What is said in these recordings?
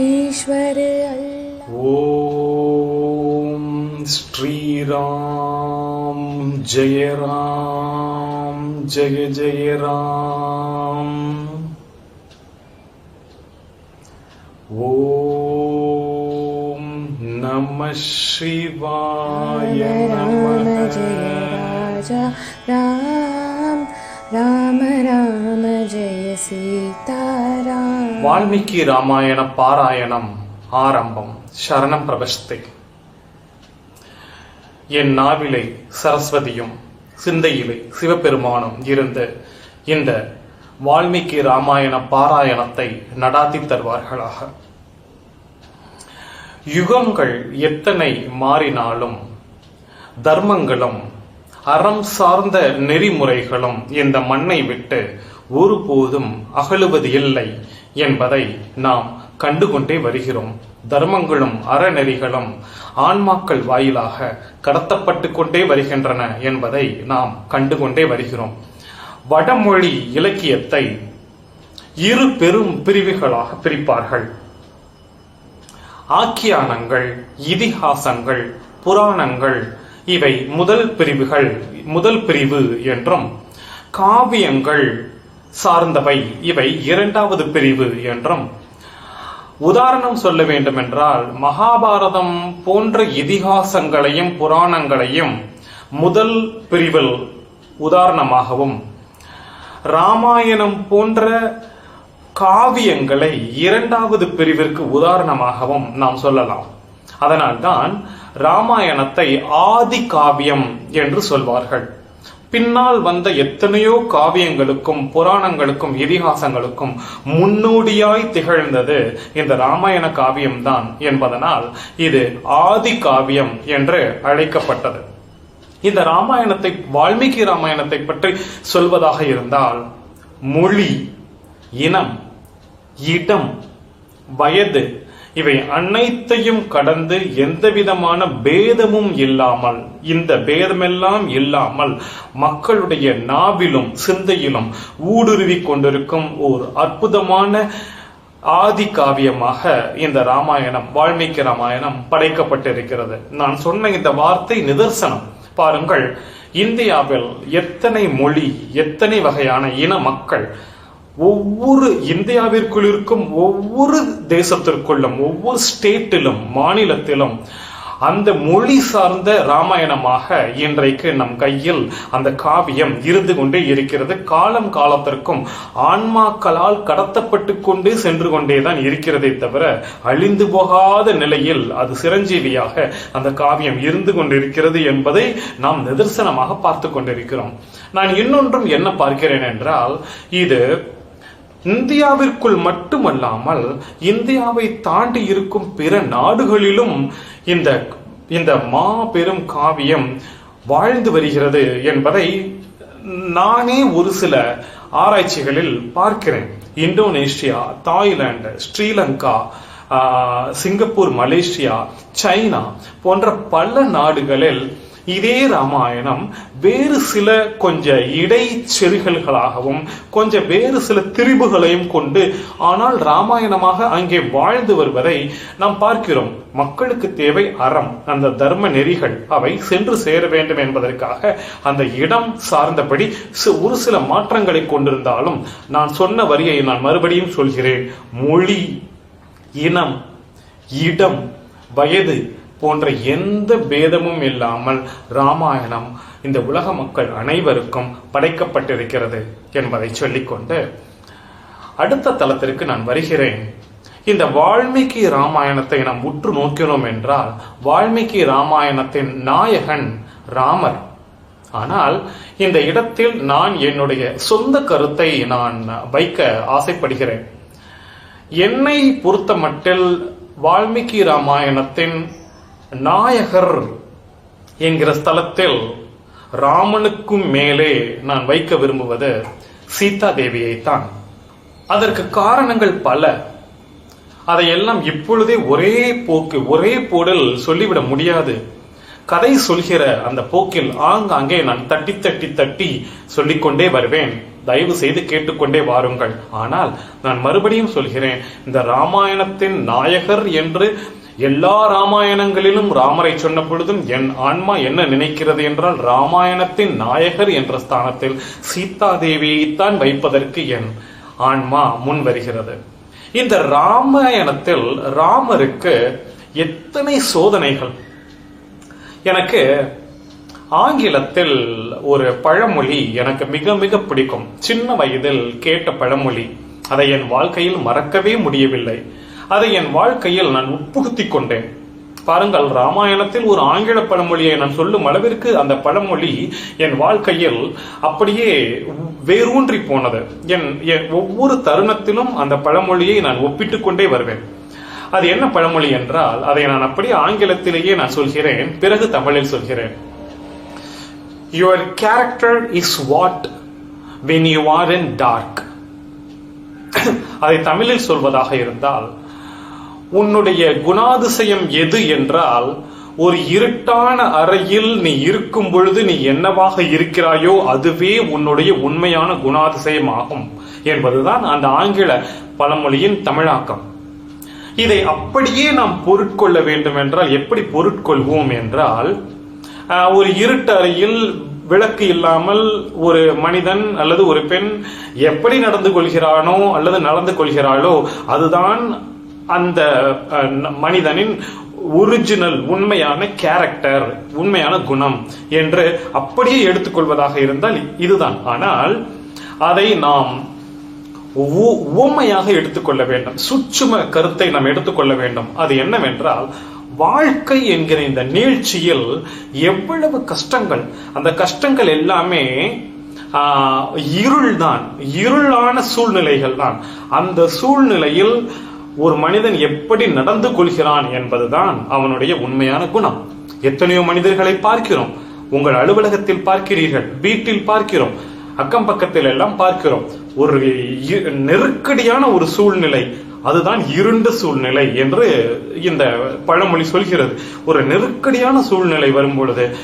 ईश्वर अल्लाह ॐ श्रीराम जय राम जय जय राम। ॐ नमः शिवाय राम नमः जय राजा राम राम राम जय सीताराम வால்மீகி ராமாயண பாராயணம் ஆரம்பம் சரணம் பிரபஸ்தே. என் நாவிலை சரஸ்வதியும் சிந்தையிலே சிவபெருமானும் இருந்து இந்த வால்மீகி ராமாயண பாராயணத்தை நடாத்தி தருவார்களாக. யுகங்கள் எத்தனை மாறினாலும் தர்மங்களும் அறம் சார்ந்த நெறிமுறைகளும் இந்த மண்ணை விட்டு ஒருபோதும் அகலுவது இல்லை என்பதை நாம் கண்டுகொண்டே வருகிறோம். தர்மங்களும் அறநெறிகளும் ஆன்மாக்கள் வாயிலாக கடத்தப்பட்டு கொண்டே வருகின்றன என்பதை நாம் கண்டுகொண்டே வருகிறோம். வடமொழி இலக்கியத்தை இரு பெரும் பிரிவுகளாக பிரிப்பார்கள். ஆக்கியானங்கள் இதிகாசங்கள் புராணங்கள் இவை முதல் பிரிவுகள் முதல் பிரிவு என்றும் காவியங்கள் சார்ந்தவை. இவை இரண்டாவது பிரிவு என்றும் உதாரணம் சொல்ல வேண்டுமென்றால் மகாபாரதம் போன்ற இதிகாசங்களையும் புராணங்களையும் முதல் பிரிவில் உதாரணமாகவும் ராமாயணம் போன்ற காவியங்களை இரண்டாவது பிரிவிற்கு உதாரணமாகவும் நாம் சொல்லலாம். அதனால்தான் ராமாயணத்தை ஆதி காவியம் என்று சொல்வார்கள். பின்னால் வந்த எத்தனையோ காவியங்களுக்கும் புராணங்களுக்கும் இதிகாசங்களுக்கும் முன்னோடியாய் திகழ்ந்தது இந்த ராமாயண காவியம்தான் என்பதனால் இது ஆதி காவியம் என்று அழைக்கப்பட்டது. இந்த ராமாயணத்தை வால்மீகி ராமாயணத்தை பற்றி சொல்வதாக இருந்தால் மொழி இனம் இடம் வயது இவை அனைத்தையும் கடந்து எந்த விதமான பேதமும் இல்லாமல் இந்த பேதமெல்லாம் இல்லாமல் மக்களுடைய நாவிலும் சிந்தையிலும் ஊடுருவி கொண்டிருக்கும் ஓர் அற்புதமான ஆதி காவியமாக இந்த ராமாயணம் வால்மீகி ராமாயணம் படைக்கப்பட்டிருக்கிறது. நான் சொன்ன இந்த வார்த்தை நிதர்சனம். பாருங்கள் இந்தியாவில் எத்தனை மொழி எத்தனை வகையான இன மக்கள் ஒவ்வொரு இந்தியாவிற்குள் இருக்கும் ஒவ்வொரு தேசத்திற்குள்ளும் ஒவ்வொரு ஸ்டேட்டிலும் மாநிலத்திலும் அந்த மொழி சார்ந்த ராமாயணமாக இன்றைக்கு நம் கையில் அந்த காவியம் இருந்து கொண்டே இருக்கிறது. காலம் காலத்திற்கும் ஆன்மாக்களால் கடத்தப்பட்டு கொண்டே சென்று கொண்டேதான் இருக்கிறதே தவிர அழிந்து போகாத நிலையில் அது சிரஞ்சீவியாக அந்த காவியம் இருந்து கொண்டிருக்கிறது என்பதை நாம் நிதர்சனமாக பார்த்து கொண்டிருக்கிறோம். நான் இன்னொன்றும் என்ன பார்க்கிறேன் என்றால் இது இந்தியாவிற்குள் மட்டுமல்லாமல் இந்தியாவை தாண்டி இருக்கும் பிற நாடுகளிலும் இந்த இந்த மாபெரும் காவியம் வாழ்ந்து வருகிறது என்பதை நானே ஒரு சில ஆராய்ச்சிகளில் பார்க்கிறேன். Indonesia Thailand Sri Lanka Singapore Malaysia China போன்ற பல நாடுகளில் இதே ராமாயணம் வேறு சில கொஞ்ச இடைச்செருகல்களாகவும் கொஞ்சம் வேறு சில திரிபுகளையும் கொண்டு ஆனால் ராமாயணமாக அங்கே வாழ்ந்து வருவதை நாம் பார்க்கிறோம். மக்களுக்கு தேவை அறம் அந்த தர்ம நெறிகள் அவை சென்று சேர வேண்டும் என்பதற்காக அந்த இடம் சார்ந்தபடி ஒரு சில மாற்றங்களை கொண்டிருந்தாலும் நான் சொன்ன வரியை நான் மறுபடியும் சொல்கிறேன். மொழி இனம் இடம் வயது போன்ற எந்த பேதமும் இல்லாமல் ராமாயணம் இந்த உலக மக்கள் அனைவருக்கும் படைக்கப்பட்டிருக்கிறது என்பதை சொல்லிக்கொண்டு அடுத்த தளத்திற்கு நான் வருகிறேன். இந்த வால்மீகி ராமாயணத்தை நாம் உற்று நோக்கினோம் என்றால் வால்மீகி ராமாயணத்தின் நாயகன் ராமர். ஆனால் இந்த இடத்தில் நான் என்னுடைய சொந்த கருத்தை நான் வைக்க ஆசைப்படுகிறேன். என்னை பொறுத்த மட்டில் வால்மீகி ராமாயணத்தின் நாயகர் என்கிற ஸ்தலத்தில் ராமனுக்கும் மேலே நான் வைக்க விரும்புவது சீதா தேவியைத்தான் அதற்கு காரணங்கள் பல. அதையெல்லாம் இப்பொழுதே ஒரே போக்கு ஒரே போடில் சொல்லிவிட முடியாது. கதை சொல்கிற அந்த போக்கில் ஆங்காங்கே நான் தட்டி தட்டி தட்டி சொல்லிக்கொண்டே வருவேன். தயவு செய்து கேட்டுக்கொண்டே வாருங்கள். ஆனால் நான் மறுபடியும் சொல்கிறேன் இந்த ராமாயணத்தின் நாயகர் என்று எல்லா ராமாயணங்களிலும் ராமரை சொன்ன பொழுதும் என் ஆன்மா என்ன நினைக்கிறது என்றால் ராமாயணத்தின் நாயகர் என்ற ஸ்தானத்தில் சீதா தேவியைத்தான் வைப்பதற்கு என் ஆன்மா முன் வருகிறது. இந்த ராமாயணத்தில் ராமருக்கு எத்தனை சோதனைகள்? எனக்கு ஆங்கிலத்தில் ஒரு பழமொழி எனக்கு மிக மிக பிடிக்கும். சின்ன வயதில் கேட்ட பழமொழி. அதை என் வாழ்க்கையில் மறக்கவே முடியவில்லை. அதை என் வாழ்க்கையில் நான் உட்புகுத்திக் கொண்டேன் பாருங்கள் ராமாயணத்தில் ஒரு ஆங்கில பழமொழியை நான் சொல்லும் அளவிற்கு அந்த பழமொழி என் வாழ்க்கையில் அப்படியே வேரூன்றி போனது. என் என் ஒவ்வொரு தருணத்திலும் அந்த பழமொழியை நான் ஒப்பிட்டுக் கொண்டே வருவேன். அது என்ன பழமொழி என்றால் அதை நான் அப்படியே ஆங்கிலத்திலேயே நான் சொல்கிறேன் பிறகு தமிழில் சொல்கிறேன். Your character is what when you are in dark அதை தமிழில் சொல்வதாக இருந்தால் உன்னுடைய குணாதிசயம் எது என்றால் ஒரு இருட்டான அறையில் நீ இருக்கும் பொழுது நீ என்னவாக இருக்கிறாயோ அதுவே உன்னுடைய உண்மையான குணாதிசயம் ஆகும் என்பதுதான் அந்த ஆங்கில பழமொழியின் தமிழாக்கம். இதை அப்படியே நாம் பொருட்கொள்ள வேண்டும் என்றால் எப்படி பொருட்கொள்வோம் என்றால் ஒரு இருட்டு அறையில் விளக்கு இல்லாமல் ஒரு மனிதன் அல்லது ஒரு பெண் எப்படி நடந்து கொள்கிறானோ அல்லது நடந்து கொள்கிறாளோ அதுதான் அந்த மனிதனின் ஒரிஜினல் உண்மையான கேரக்டர் உண்மையான குணம் என்று அப்படியே எடுத்துக்கொள்வதாக இருந்தால் இதுதான். ஆனால் அதை நாம் உ- உவமையாக எடுத்துக்கொள்ள வேண்டும். சுற்றும கருத்தை நாம் எடுத்துக்கொள்ள வேண்டும். அது என்னவென்றால் வாழ்க்கை என்கிற இந்த நீழ்ச்சியில் எவ்வளவு கஷ்டங்கள். அந்த கஷ்டங்கள் எல்லாமே ஆஹ், இருள்தான். இருளான சூழ்நிலைகள் தான். அந்த சூழ்நிலையில் ஒரு மனிதன் எப்படி நடந்து கொள்கிறான் என்பதுதான் அவனுடைய உண்மையான குணம். எத்தனையோ மனிதர்களை பார்க்கிறோம். உங்கள் அலுவலகத்தில் பார்க்கிறீர்கள் வீட்டில் பார்க்கிறோம் அக்கம் பக்கத்தில் எல்லாம் பார்க்கிறோம். ஒரு நெருக்கடியான ஒரு சூழ்நிலை அதுதான் இருண்ட சூழ்நிலை என்று இந்த பழமொழி சொல்கிறது. ஒரு நெருக்கடியான சூழ்நிலை வரும் பொழுது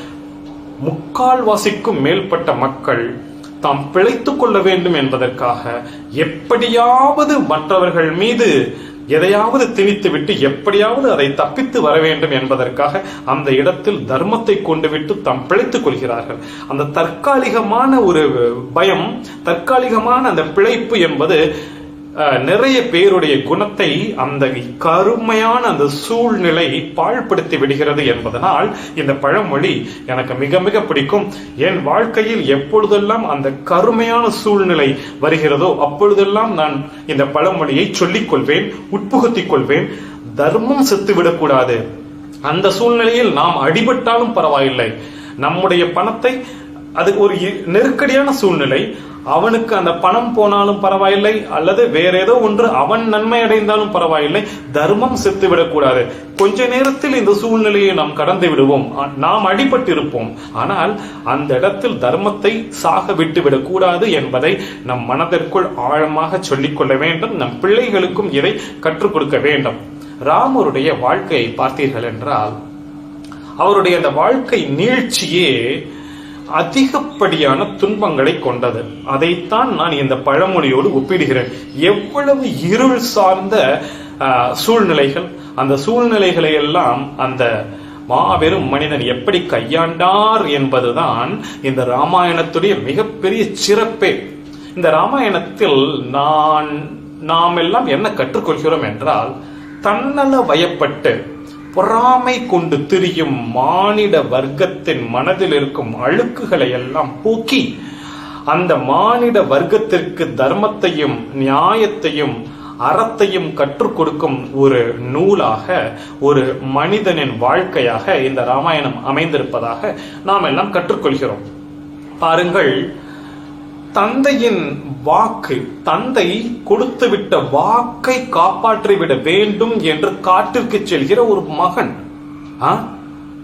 முக்கால்வாசிக்கும் மேற்பட்ட மக்கள் தாம் பிழைத்துக் கொள்ள வேண்டும் என்பதற்காக எப்படியாவது மற்றவர்கள் மீது எதையாவது திணித்துவிட்டு எப்படியாவது அதை தப்பித்து வர வேண்டும் என்பதற்காக அந்த இடத்தில் தர்மத்தை கொண்டு விட்டு தாம் பிழைத்துக் கொள்கிறார்கள். அந்த தற்காலிகமான ஒரு பயம் தற்காலிகமான அந்த பிழைப்பு என்பது நிறைய பேருடைய குணத்தை அந்த கருமையான அந்த சூழ்நிலை பாழ்படுத்தி விடுகிறது என்பதனால் இந்த பழமொழி எனக்கு மிக மிக பிடிக்கும். என் வாழ்க்கையில் எப்பொழுதெல்லாம் அந்த கருமையான சூழ்நிலை வருகிறதோ அப்பொழுதெல்லாம் நான் இந்த பழமொழியை சொல்லிக் கொள்வேன் உட்புகுத்திக் கொள்வேன். தர்மம் செத்துவிடக்கூடாது அந்த சூழ்நிலையில் நாம் அடிபட்டாலும் பரவாயில்லை. நம்முடைய பணத்தை அது ஒரு நெருக்கடியான சூழ்நிலை. அவனுக்கு அந்த பணம் போனாலும் பரவாயில்லை அல்லது வேற ஏதோ ஒன்று அவன் நன்மை அடைந்தாலும் பரவாயில்லை தர்மம் செத்து விடக்கூடாது கொஞ்ச நேரத்தில் இந்த சூழ்நிலையை நாம் கடந்து விடுவோம். ஆ- நாம் அடிபட்டிருப்போம். ஆனால் அந்த இடத்தில் தர்மத்தை சாக விட்டு விடக்கூடாது என்பதை நம் மனதிற்குள் ஆழமாக சொல்லிக் கொள்ள வேண்டும். நம் பிள்ளைகளுக்கும் இதை கற்றுக் கொடுக்க வேண்டும். ராமருடைய வாழ்க்கையை பார்த்தீர்கள் என்றால் அவருடைய அந்த வாழ்க்கை நீழ்ச்சியே அதிகப்படியான துன்பங்களை கொண்டது. அதைத்தான் நான் இந்த பழமொழியோடு ஒப்பிடுகிறேன். எவ்வளவு இருள் சார்ந்த சூழ்நிலைகள் அந்த சூழ்நிலைகளை எல்லாம் அந்த மாபெரும் மனிதன் எப்படி கையாண்டார் என்பதுதான் இந்த ராமாயணத்துடைய மிகப்பெரிய சிறப்பே. இந்த ராமாயணத்தில் நான் நாம் எல்லாம் என்ன கற்றுக்கொள்கிறோம் என்றால் தன்னல வயப்பட்டு பொறாமை கொண்டு திரியும் மானிட வர்க்கத்தின் மனதில் இருக்கும் அழுக்குகளை எல்லாம் போக்கி அந்த மானிட வர்க்கத்திற்கு தர்மத்தையும் நியாயத்தையும் அறத்தையும் கற்றுக் கொடுக்கும் ஒரு நூலாக ஒரு மனிதனின் வாழ்க்கையாக இந்த ராமாயணம் அமைந்திருப்பதாக நாம் எல்லாம் கற்றுக்கொள்கிறோம். பாருங்கள் தந்தையின் வாக்கு தந்தை கொடுத்துவிட்ட வாக்கை காப்பாற்றிவிட வேண்டும் என்று காட்டிற்கு செல்கிற ஒரு மகன். ஆ?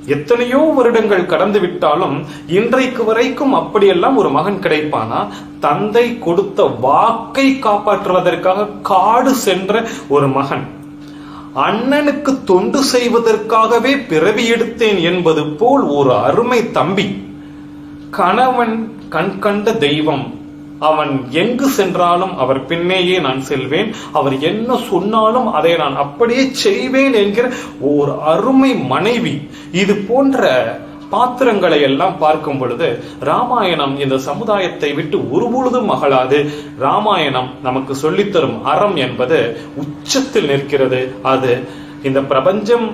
எத்தனையோ வருடங்கள் கடந்து விட்டாலும் இன்றைக்கு வரைக்கும் அப்படியெல்லாம் ஒரு மகன் கிடைப்பானா? தந்தை கொடுத்த வாக்கை காப்பாற்றுவதற்காக காடு சென்ற ஒரு மகன். அண்ணனுக்கு தொண்டு செய்வதற்காகவே பிறவி எடுத்தேன் என்பது போல் ஒரு அருமை தம்பி. கணவன் கண் கண்ட தெய்வம். அவன் எங்கு சென்றாலும் அவர் பின்னேயே நான் செல்வேன். அவர் என்ன சொன்னாலும் அதை நான் அப்படியே செய்வேன் என்கிற ஒரு அருமை மனைவி. இது போன்ற பாத்திரங்களை எல்லாம் பார்க்கும் பொழுது ராமாயணம் இந்த சமுதாயத்தை விட்டு ஒரு பொழுதும் மகளாது ராமாயணம் நமக்கு சொல்லித்தரும் அறம் என்பது உச்சத்தில் நிற்கிறது. அது இந்த பிரபஞ்சம்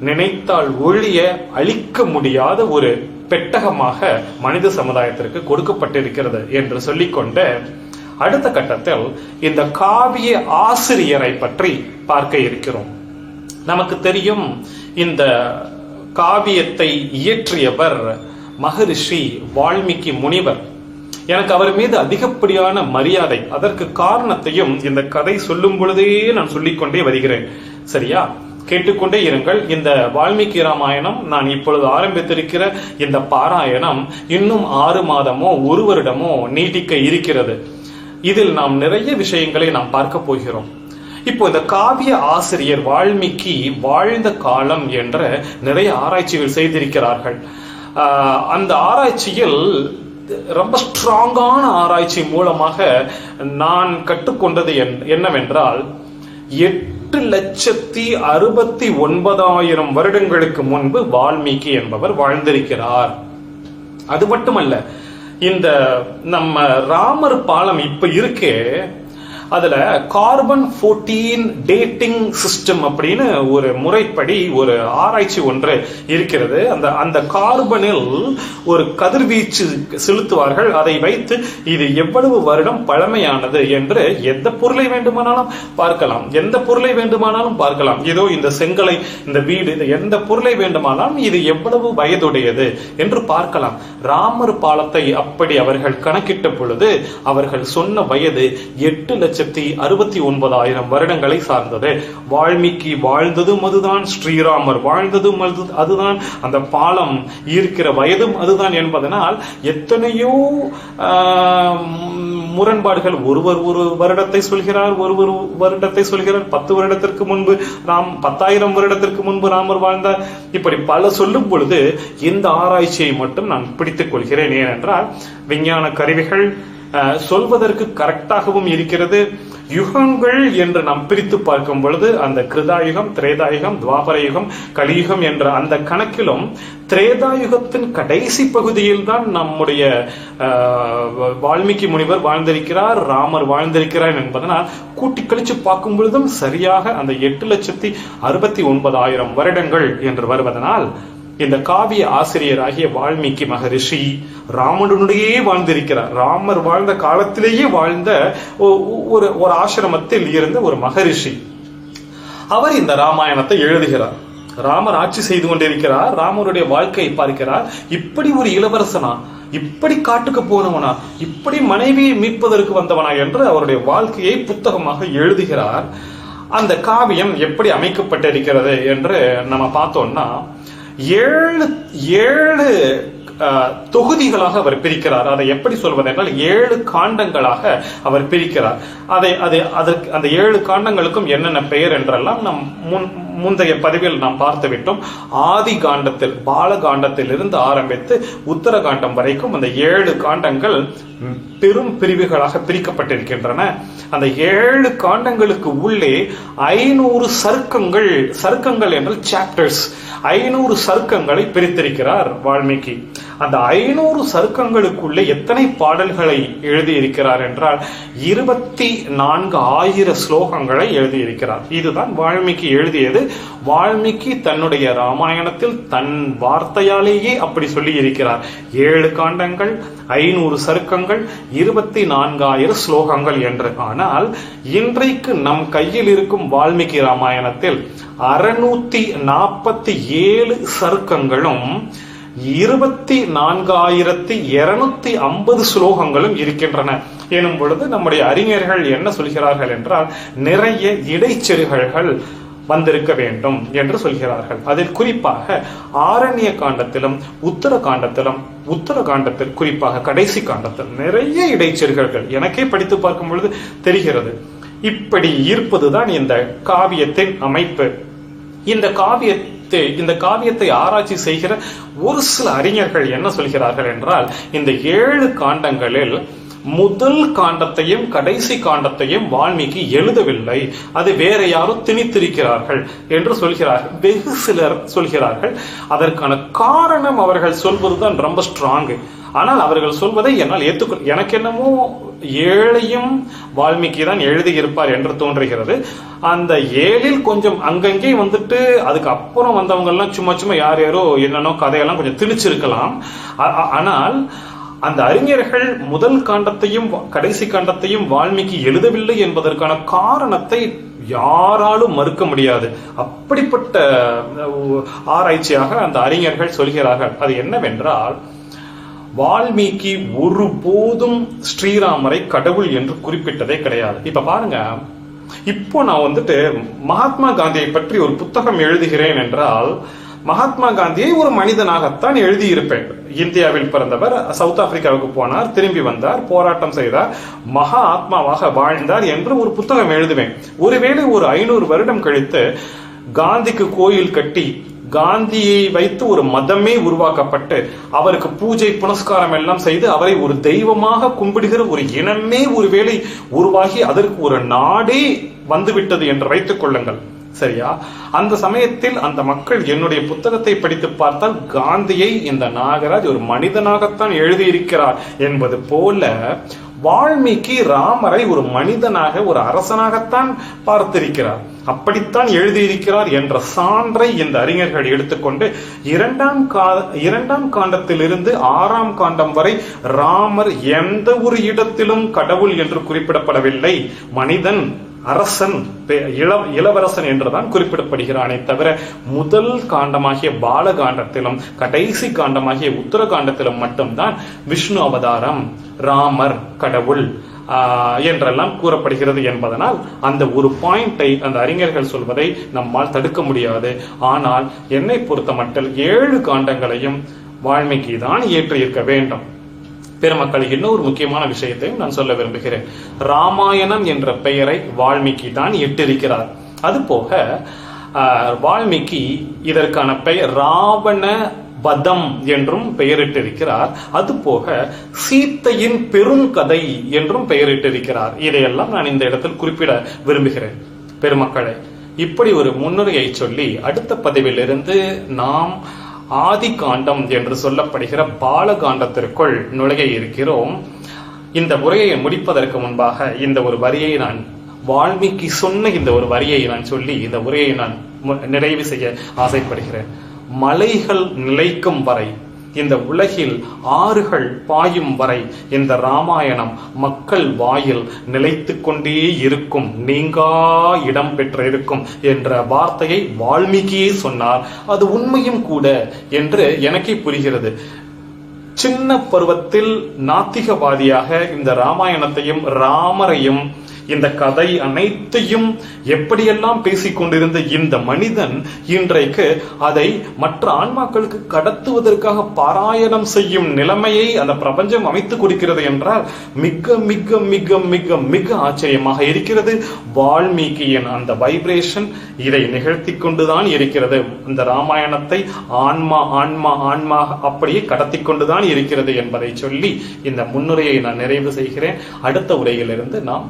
நினைத்தால் ஒழிய அழிக்க முடியாத ஒரு பெட்டகமாக மனித சமுதாயத்திற்கு கொடுக்கப்பட்டிருக்கிறது என்று சொல்லிக்கொண்டு அடுத்த கட்டத்தில் இந்த காவிய ஆசிரியரை பற்றி பார்க்க இருக்கிறோம். நமக்கு தெரியும் இந்த காவியத்தை இயற்றியவர் மகரிஷி வால்மீகி முனிவர். எனக்கு அவர் மீது அதிகப்படியான மரியாதை அதற்கு காரணத்தையும் இந்த கதை சொல்லும் பொழுதே நான் சொல்லிக்கொண்டே வருகிறேன். சரியா? கேட்டுக்கொண்டே இருங்கள். இந்த வால்மீகி ராமாயணம் நான் இப்பொழுது ஆரம்பித்திருக்கிற இந்த பாராயணம் இன்னும் ஆறு மாதமோ ஒரு வருடமோ நீட்டிக்க இருக்கிறது. இதில் நாம் நிறைய விஷயங்களை நாம் பார்க்க போகிறோம். இப்போ இந்த காவிய ஆசிரியர் வால்மீகி வாழ்ந்த காலம் என்ற நிறைய ஆராய்ச்சிகள் செய்திருக்கிறார்கள். அந்த ஆராய்ச்சியில் ரொம்ப ஸ்ட்ராங்கான ஆராய்ச்சி மூலமாக நான் கற்றுக்கொண்டது என்- என்னவென்றால் எட்டு எட்டு லட்சத்தி அறுபத்தி ஒன்பதாயிரம் வருடங்களுக்கு முன்பு வால்மீகி என்பவர் வாழ்ந்திருக்கிறார். அது மட்டுமல்ல இந்த நம்ம ராமர் பாலம் இப்ப இருக்கே அதுல கார்பன் 14 டேட்டிங் சிஸ்டம் அப்படின்னு ஒரு முறைப்படி ஒரு ஆராய்ச்சி ஒன்று இருக்கிறது. அந்த அந்த கார்பனில் ஒரு கதிர்வீச்சு செலுத்துவார்கள். அதை வைத்து இது எவ்வளவு வருடம் பழமையானது என்று எந்த பொருளை வேண்டுமானாலும் பார்க்கலாம். எந்த பொருளை வேண்டுமானாலும் பார்க்கலாம். இதோ இந்த செங்கலை இந்த வீடு இந்த எந்த பொருளை வேண்டுமானாலும் இது எவ்வளவு வயதுடையது என்று பார்க்கலாம். ராமர் பாலத்தை அப்படி அவர்கள் கணக்கிட்ட பொழுது அவர்கள் சொன்ன வயது எட்டு லட்சத்தி அறுபத்தி ஒன்பதாயிரம் வருடங்களை சார்ந்தது. வால்மீகி வாழ்ந்ததும் அதுதான் ஸ்ரீராமர் வாழ்ந்ததும் அது- அதுதான். அந்த பாலம் இருக்கிற வயதும் அதுதான் என்பதனால் எத்தனையோ முரண்பாடுகள். ஒருவர் ஒரு வருடத்தை சொல்கிறார் ஒருவர் வருடத்தை சொல்கிறார். பத்து வருடத்திற்கு முன்பு ராம் பத்தாயிரம் வருடத்திற்கு முன்பு ராமர் வாழ்ந்தார் இப்படி பல சொல்லும் பொழுது இந்த ஆராய்ச்சியை மட்டும் நான் பிடித்துக் கொள்கிறேன். ஏனென்றால் விஞ்ஞான கருவிகள் சொல்வதற்கு கரெக்டாகவும் இருக்கிறது. யுகங்கள் என்று நாம் பிரித்து பார்க்கும் பொழுது அந்த கிருதாயுகம் திரேதாயுகம் துவாபர யுகம் கலியுகம் என்ற அந்த கணக்கிலும் திரேதாயுகத்தின் கடைசி பகுதியில் தான் நம்முடைய வால்மீகி முனிவர் வாழ்ந்திருக்கிறார் ராமர் வாழ்ந்திருக்கிறார் என்பதனால் கூட்டி கழிச்சு பார்க்கும் பொழுதும் சரியாக அந்த எட்டு லட்சத்தி அறுபத்தி ஒன்பதாயிரம் வருடங்கள் என்று வருவதனால் இந்த காவிய ஆசிரியராகிய வால்மீகி மகரிஷி ராமனுடனேயே வாழ்ந்திருக்கிறார். ராமர் வாழ்ந்த காலத்திலேயே வாழ்ந்த ஒ- ஒரு ஒரு ஆசிரமத்தில் இருந்த ஒரு மகரிஷி. அவர் இந்த ராமாயணத்தை எழுதுகிறார். ராமர் ஆட்சி செய்து கொண்டிருக்கிறார். ராமருடைய வாழ்க்கையை பார்க்கிறார். இப்படி ஒரு இளவரசனா? இப்படி காட்டுக்கு போனவனா? இப்படி மனைவியை மீட்பதற்கு வந்தவனா என்று அவருடைய வாழ்க்கையை புத்தகமாக எழுதுகிறார். அந்த காவியம் எப்படி அமைக்கப்பட்டிருக்கிறது என்று நம்ம பார்த்தோம்னா ஏழு ஏழு தொகுதிகளாக அவர் பிரிக்கிறார். அதை எப்படி சொல்வது என்றால் ஏழு காண்டங்களாக அவர் பிரிக்கிறார். அதை அதை அதற்கு அந்த ஏழு காண்டங்களுக்கும் என்னென்ன பெயர் என்றெல்லாம் நம் முன் முந்தைய பதிவில் நாம் பார்த்து விட்டோம் ஆதி காண்டத்தில் பாலகாண்டத்தில் இருந்து ஆரம்பித்து உத்தர காண்டம் வரைக்கும் அந்த ஏழு காண்டங்கள் பெரும் பிரிவுகளாக பிரிக்கப்பட்டிருக்கின்றன. அந்த ஏழு காண்டங்களுக்கு உள்ளே ஐநூறு சருக்கங்கள் சருக்கங்கள் என்றால் சாப்டர்ஸ் ஐநூறு சருக்கங்களை பிரித்திருக்கிறார் வால்மீகி. அந்த ஐநூறு சருக்கங்களுக்குள்ளே எத்தனை பாடல்களை எழுதியிருக்கிறார் என்றால் இருபத்தி நான்கு ஆயிர ஸ்லோகங்களை எழுதியிருக்கிறார். இதுதான் வால்மீகி எழுதியது. வால்மீகி தன்னுடைய ராமாயணத்தில் தன் வார்த்தையாலேயே அப்படி சொல்லி இருக்கிறார் ஏழு காண்டங்கள் ஐநூறு சருக்கங்கள் இருபத்தி நான்காயிரம் ஸ்லோகங்கள் என்று. ஆனால் இன்றைக்கு நம் கையில் இருக்கும் வால்மீகி ராமாயணத்தில் அறுநூத்தி நாற்பத்தி ஏழு சருக்கங்களும் இருபத்தி நான்காயிரத்தி இருநூத்தி ஐம்பது ஸ்லோகங்களும் இருக்கின்றன. எனும் பொழுது நம்முடைய அறிஞர்கள் என்ன சொல்கிறார்கள் என்றால் நிறைய இடைச்செருகல்கள் வந்திருக்க வேண்டும் என்று சொல்கிறார்கள். அதில் குறிப்பாக ஆரண்ய காண்டத்திலும் உத்தர காண்டத்திலும் உத்தர காண்டத்தில் குறிப்பாக கடைசி காண்டத்தில் நிறைய இடைச்செருகல்கள் எனக்கே படித்து பார்க்கும் பொழுது தெரிகிறது. இப்படி இருப்பதுதான் இந்த காவியத்தின் அமைப்பு. இந்த காவியத்தை இந்த காவியத்தை ஆராய்ச்சி செய்கிற ஒரு சில அறிஞர்கள் என்ன சொல்கிறார்கள் என்றால் இந்த ஏழு காண்டங்களில் முதல் காண்டத்தையும் கடைசி காண்டத்தையும் வால்மீகி எழுதவில்லை. அது வேற யாரோ திணித்திருக்கிறார்கள் என்று சொல்கிறார்கள் வெகு சிலர் சொல்கிறார்கள். அதற்கான காரணம் அவர்கள் சொல்வதுதான் ரொம்ப ஸ்ட்ராங் ஆனால் அவர்கள் சொல்வதை என்னால் ஏற்றுக்கொள் எனக்கு என்னமோ ஏழையும் வால்மீகி தான் எழுதியிருப்பார் என்று தோன்றுகிறது. அந்த ஏழில் கொஞ்சம் அங்கங்கே வந்துட்டு அதுக்கு அப்புறம் சும்மா சும்மா யார் யாரோ என்னென்னோ கதையெல்லாம் கொஞ்சம் திணிச்சிருக்கலாம். ஆனால் அந்த அறிஞர்கள் முதல் காண்டத்தையும் கடைசி காண்டத்தையும் வால்மீகி எழுதவில்லை என்பதற்கான காரணத்தை யாராலும் மறுக்க முடியாது. அப்படிப்பட்ட ஆராய்ச்சியாக அந்த அறிஞர்கள் சொல்கிறார்கள். அது என்னவென்றால் வால்மீகி ஒருபோதும் ஸ்ரீராமரை கடவுள் என்று குறிப்பிட்டதே கிடையாது. இப்ப பாருங்க இப்போ நான் வந்துட்டு மகாத்மா காந்தியை பற்றி ஒரு புத்தகம் எழுதுகிறேன் என்றால் மகாத்மா காந்தியை ஒரு மனிதனாகத்தான் எழுதியிருப்பேன். இந்தியாவில் பிறந்தவர் சவுத் ஆப்பிரிக்காவுக்கு போனார் திரும்பி வந்தார் போராட்டம் செய்தார் மகா ஆத்மாவாக வாழ்ந்தார் என்று ஒரு புத்தகம் எழுதுவேன். ஒருவேளை ஒரு ஐநூறு வருடம் கழித்து காந்திக்கு கோயில் கட்டி காந்தியை வைத்து ஒரு மதமே உருவாக்கப்பட்டு அவருக்கு பூஜை புனஸ்காரம் எல்லாம் செய்து அவரை ஒரு தெய்வமாக கும்பிடுகிற ஒரு இனமே ஒருவேளை உருவாகி அதற்கு ஒரு நாடே வந்துவிட்டது என்று வைத்துக் கொள்ளுங்கள். சரியா? அந்த சமயத்தில் அந்த மக்கள் என்னுடைய புத்தகத்தை படித்து பார்த்தால் காந்தியை இந்த நாகராஜ் ஒரு மனிதனாகத்தான் எழுதியிருக்கிறார் என்பது போல வால்மீகி ராமரை ஒரு மனிதனாக ஒரு அரசனாகத்தான் பார்த்திருக்கிறார். அப்படித்தான் எழுதியிருக்கிறார் என்ற சான்றை இந்த அறிஞர்கள் எடுத்துக்கொண்டு இரண்டாம் கா இரண்டாம் காண்டத்திலிருந்து ஆறாம் காண்டம் வரை ராமர் எந்த ஒரு இடத்திலும் கடவுள் என்று குறிப்பிடப்படவில்லை. மனிதன் அரசன் இள- இளவரசன் என்றுதான் குறிப்பிடப்படுகிறானே தவிர முதல் காண்டமாகிய பாலகாண்டத்திலும் கடைசி காண்டமாகிய உத்தர காண்டத்திலும் மட்டும்தான் விஷ்ணு அவதாரம் ராமர் கடவுள் ஆஹ், என்றெல்லாம் கூறப்படுகிறது என்பதனால் அந்த ஒரு பாயிண்டை அந்த அறிஞர்கள் சொல்வதை நம்மால் தடுக்க முடியாது. ஆனால் என்னை பொறுத்த மட்டில் ஏழு காண்டங்களையும் வால்மீகி தான் ஏற்றியிருக்க வேண்டும். பெருமக்கள் ஒரு முக்கியமான விஷயத்தையும் நான் சொல்ல விரும்புகிறேன். ராமாயணம் என்ற பெயரை வால்மீகி தான் இட்டிருக்கிறார். அது போக ஆஹ், வால்மீகி இதற்கான பெயர் ராவண வதம் என்றும் பெயரிட்டிருக்கிறார். அது போக சீத்தையின் பெருங்கதை என்றும் பெயரிட்டிருக்கிறார். இதையெல்லாம் நான் இந்த இடத்தில் குறிப்பிட விரும்புகிறேன். பெருமக்களை இப்படி ஒரு முன்னுரையை சொல்லி அடுத்த பதிவிலிருந்து நாம் ஆதி காண்டம் என்று சொல்லப்படுகிற பாலகாண்டத்திற்குள் நுழைய இருக்கிறோம். இந்த உரையை முடிப்பதற்கு முன்பாக இந்த ஒரு வரியை நான் வால்மீகி சொன்ன இந்த ஒரு வரியை நான் சொல்லி இந்த உரையை நான் மு- நிறைவு செய்ய ஆசைப்படுகிறேன். மலைகள் நிலைக்கும் வரை இந்த உலகில் ஆறுகள் பாயும் வரை இந்த ராமாயணம் மக்கள் வாயில் நிலைத்து கொண்டே இருக்கும் நீங்கா இடம் பெற்றிருக்கும் என்ற வார்த்தையை வால்மீகியே சொன்னார். அது உண்மையும் கூட என்று எனக்கே புரிகிறது. சின்ன பருவத்தில் நாத்திகவாதியாக இந்த ராமாயணத்தையும் ராமரையும் இந்த கதை அனைத்தையும் எப்படியெல்லாம் பேசிக் கொண்டிருந்த இந்த மனிதன் இன்றைக்கு அதை மற்ற ஆன்மாக்களுக்கு கடத்துவதற்காக பாராயணம் செய்யும் நிலைமையை அந்த பிரபஞ்சம் அமைத்துக் கொடுக்கிறது என்றால் மிக மிக மிக மிக மிக ஆச்சரியமாக இருக்கிறது. வால்மீகியின் அந்த வைப்ரேஷன் இதை நிகழ்த்தி கொண்டுதான் இருக்கிறது. இந்த ராமாயணத்தை ஆன்மா ஆன்மா ஆன்மா அப்படியே கடத்தி கொண்டுதான் இருக்கிறது என்பதை சொல்லி இந்த முன்னுரையை நான் நிறைவு செய்கிறேன். அடுத்த உரையிலிருந்து நாம்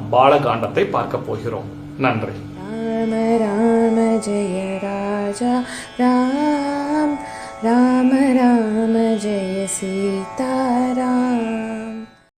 காண்டத்தை பார்க்க போகிறோம். நன்றி. ராம ராம ஜெய ராஜா ராம். ராம ராம ஜெய சீதாராம்.